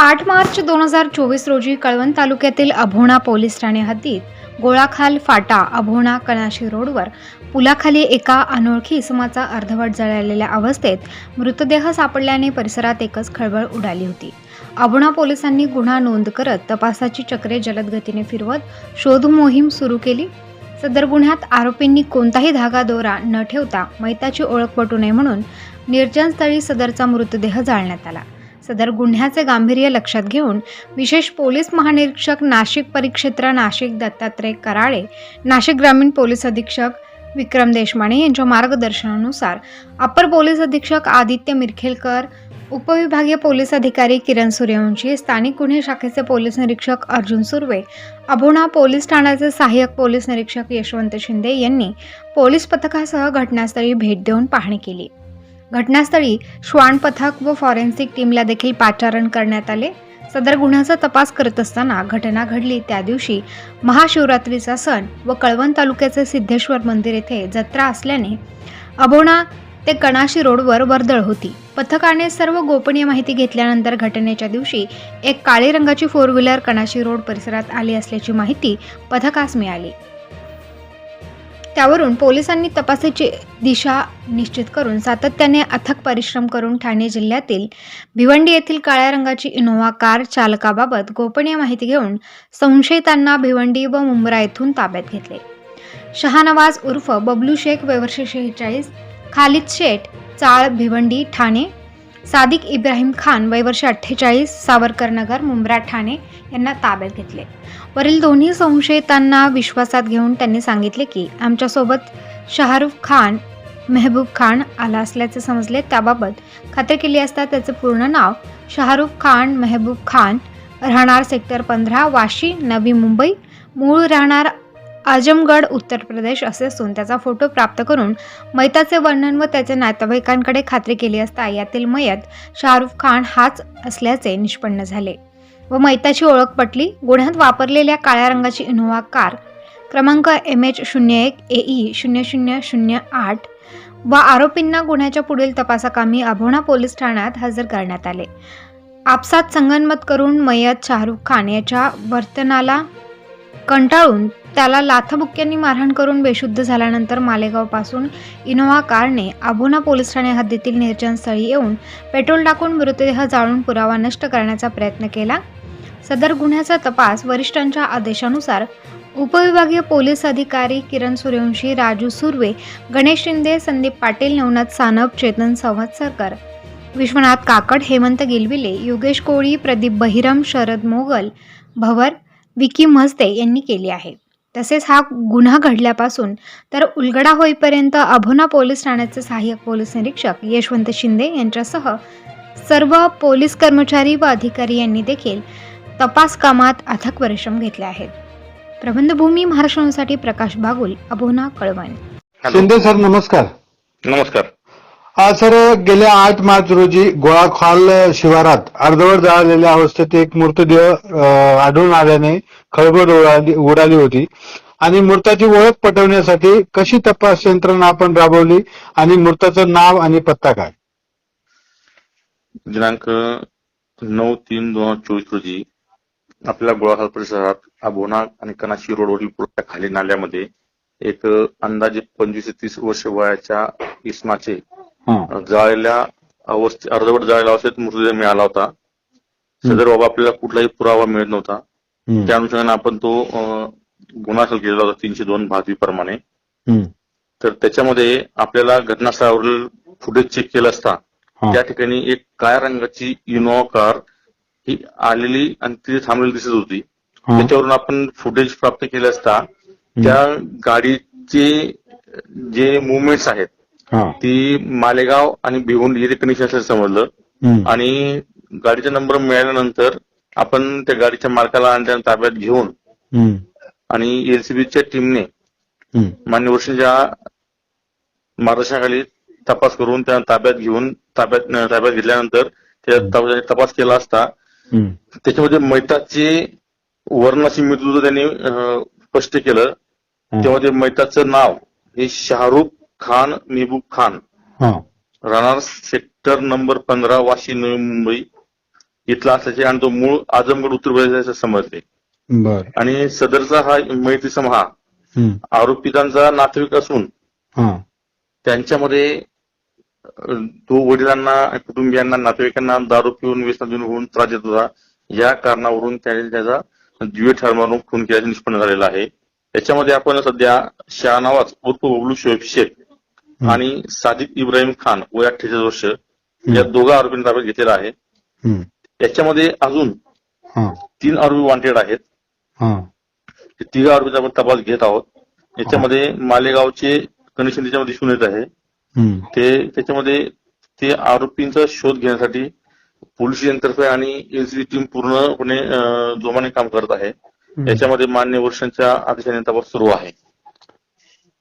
आठ मार्च दोन हजार चोवीस रोजी कळवण तालुक्यातील अभोणा पोलीस ठाणे हद्दीत गोळाखाल फाटा अभोणा कणाशी रोडवर पुलाखाली एका अनोळखी इसमाचा अर्धवट जळालेल्या अवस्थेत मृतदेह सापडल्याने परिसरात एकच खळबळ उडाली होती. अभोणा पोलिसांनी गुन्हा नोंद करत तपासाची चक्रे जलद गतीने फिरवत शोध मोहीम सुरू केली. सदर गुन्ह्यात आरोपींनी कोणताही धागा दोरा न ठेवता मैताची ओळख पटू नये म्हणून निर्जनस्थळी सदरचा मृतदेह जाळण्यात आला. सदर गुन्ह्याचे गांभीर्य लक्षात घेऊन विशेष पोलीस महानिरीक्षक नाशिक परिक्षेत्र नाशिक दत्तात्रय कराळे नाशिक ग्रामीण पोलीस अधीक्षक विक्रम देशमाने यांच्या मार्गदर्शनानुसार अप्पर पोलीस अधीक्षक आदित्य मिरखेलकर उपविभागीय पोलीस अधिकारी किरण सूर्यवंशी स्थानिक गुन्हे शाखेचे पोलीस निरीक्षक अर्जुन सुर्वे अभोणा पोलीस ठाण्याचे सहाय्यक पोलीस निरीक्षक यशवंत शिंदे यांनी पोलीस पथकासह घटनास्थळी भेट देऊन पाहणी केली. घटनास्थळी श्वान पथक व फॉरेन्सिक टीमला देखील पाचारण करण्यात आले. सदर गुन्ह्याचा तपास करत असताना घटना घडली. त्या दिवशी महाशिवरात्रीचा सण व कळवण तालुक्याचे सिद्धेश्वर मंदिर येथे जत्रा असल्याने अबोणा ते कणाशी रोडवर वर्दळ होती. पथकाने सर्व गोपनीय माहिती घेतल्यानंतर घटनेच्या दिवशी एक काळी रंगाची फोर व्हीलर कणाशी रोड परिसरात आली असल्याची माहिती पथकास मिळाली. त्यावरून पोलिसांनी तपासाची दिशा निश्चित करून सातत्याने अथक परिश्रम करून ठाणे जिल्ह्यातील भिवंडी येथील काळ्या रंगाची इनोव्हा कार चालकाबाबत गोपनीय माहिती घेऊन संशयितांना भिवंडी व मुंब्रा येथून ताब्यात घेतले. शहानवाज उर्फ बबलू शेख वयवर्ष शेहेचाळीस खालिद शेठ चाळ भिवंडी ठाणे सादिक इब्राहिम खान वयवर्ष अठ्ठेचाळीस सावरकर नगर मुंब्रा ठाणे यांना ताब्यात घेतले. वरील दोन्ही संशयितांना विश्वासात घेऊन त्यांनी सांगितले की आमच्यासोबत शाहरुख खान मेहबूब खान आला असल्याचे समजले. त्याबाबत खात्री केली असता त्याचे पूर्ण नाव शाहरुख खान मेहबूब खान राहणार सेक्टर पंधरा वाशी नवी मुंबई. मूळ राहणार आजमगड उत्तर प्रदेश असे असून त्याचा फोटो प्राप्त करून मैताचे वर्णन व त्याच्या नातेवाईकांकडे खात्री केली असता यातील मयत शाहरुख खान हाच असल्याचे निष्पन्न झाले व मैताची ओळख पटली. गुन्ह्यात वापरलेल्या काळ्या रंगाची इनोव्हा कार क्रमांक एम एच शून्य एक ए ई शून्य शून्य शून्य आठ व आरोपींना गुन्ह्याच्या पुढील तपासाकामी अभोणा पोलीस ठाण्यात हजर करण्यात आले. आपसात संगनमत करून मयत शाहरुख खान याच्या वर्तनाला कंटाळून त्याला लाथाबुक्क्यांनी मारहाण करून बेशुद्ध झाल्यानंतर मालेगावपासून इनोव्हा कारने अभोना पोलीस ठाणे हद्दीतील निर्जनस्थळी येऊन पेट्रोल टाकून मृतदेह जाळून पुरावा नष्ट करण्याचा प्रयत्न केला. सदर गुन्ह्याचा तपास वरिष्ठांच्या आदेशानुसार उपविभागीय पोलीस अधिकारी किरण सूर्यवंशी राजू सुर्वे गणेश शिंदे संदीप पाटील नवनाथ सानप चेतन संवत्सरकर विश्वनाथ काकड हेमंत गिलविले योगेश कोळी प्रदीप बहिरम शरद मोगल भवर विकी म्हसदे यांनी केली आहे. तसेच हा गुन्हा घडल्यापासून तर उलगडा होईपर्यंत अभोना पोलीस ठाण्याचे सहाय्यक पोलीस निरीक्षक यशवंत शिंदे यांच्यासह सर्व पोलीस कर्मचारी व अधिकारी यांनी देखील तपास कामात अथक परिश्रम घेतले आहेत. प्रबंधभूमी महाराष्ट्रासाठी प्रकाश बागुल अभोना कळवण. शिंदे सर नमस्कार. नमस्कार. सर गेल्या आठ मार्च रोजी गोळाखाल शिवारात अर्धवट जळालेल्या अवस्थेत एक मृतदेह आढळून आल्याने खळबळ उडाली उडाली होती. आणि मृताची ओळख पटवण्यासाठी कशी तपास यंत्रणा आपण राबवली आणि मृताचं नाव आणि पत्ता काय? दिनांक नऊ तीन दोन हजार चोवीस रोजी आपल्या गोळाखाल परिसरात अभोना आणि कनाशी रोडवरील पुलाच्या खाली नाल्यामध्ये एक अंदाजे पंचवीस ते तीस वर्ष वयाच्या इसमाचे जळलेल्या अवस्थे अर्धवट जळलेल्या अवस्थेत मृतदेह मिळाला होता सदर बाबा आपल्याला कुठलाही पुरावा मिळत नव्हता. त्या अनुषंगाने आपण तो गुन्हा दाखल केलेला होता तीनशे दोन भागवी प्रमाणे. तर त्याच्यामध्ये आपल्याला घटनास्थळावरील फुटेज चेक केलं असता. त्या ठिकाणी एक काळ्या रंगाची इनोवा कार ही आलेली आणि तिथे थांबलेली दिसत होती. त्याच्यावरून आपण फुटेज प्राप्त केले असता त्या गाडीचे जे मुवमेंट्स आहेत. ती मालेगाव आणि भिवंडी येथे कनेक्शन असल्याचं समजलं. आणि गाडीचा नंबर मिळाल्यानंतर आपण त्या गाडीच्या मालकाला आणि त्यांना ताब्यात घेऊन. आणि एलसीबीच्या टीमने. मान्य वर्षांच्या मार्गदर्शनाखाली तपास करून त्या ताब्यात घेऊन ताब्यात ताब्यात घेतल्यानंतर त्या तपास- केला असता. त्याच्यामध्ये मैताचे वर्णाशी मृत्यू त्यांनी स्पष्ट केलं. तेव्हा ते मैताचं नाव हे शाहरुख खान मेहबूब खान. हं. राहणार सेक्टर नंबर पंधरा वाशी नवी मुंबई. इथला असल्याचे आणि तो मूळ आजमगड उत्तर प्रदेशाचा समजले बर. आणि सदरचा हा मैत्री सम हा. आरोपितांचा नातेवाईक असून हा. त्यांच्यामध्ये तो वडिलांना कुटुंबियांना नातेवाईकांना दारू पिऊन व्यसनाधीन होऊन त्रास देत होता. या कारणावरून त्याने त्याचा जीवे ठार मारून खून केल्याचे निष्पन्न झालेला आहे. याच्यामध्ये आपण सध्या शहानवाज उर्फ बबलू शोएब शेख. आणि सादिक इब्राहिम खान वय अठ्ठेचाळीस वर्ष या दोघा आरोपींनी ताब्यात घेतलेला आहे. हम्म. याच्यामध्ये अजून तीन आरोपी वॉन्टेड आहेत. तिघा आरोपीचा आपण तपास घेत आहोत. याच्यामध्ये मालेगावचे कंडिशन त्याच्यामध्ये दिसून येत आहे. ते त्याच्यामध्ये ते आरोपींचा शोध घेण्यासाठी पोलीस यंत्रणा आणि एसबी टीम पूर्णपणे जोमाने काम करत आहे. याच्यामध्ये मान्य वर्षांच्या आदेशाने तपास सुरू आहे.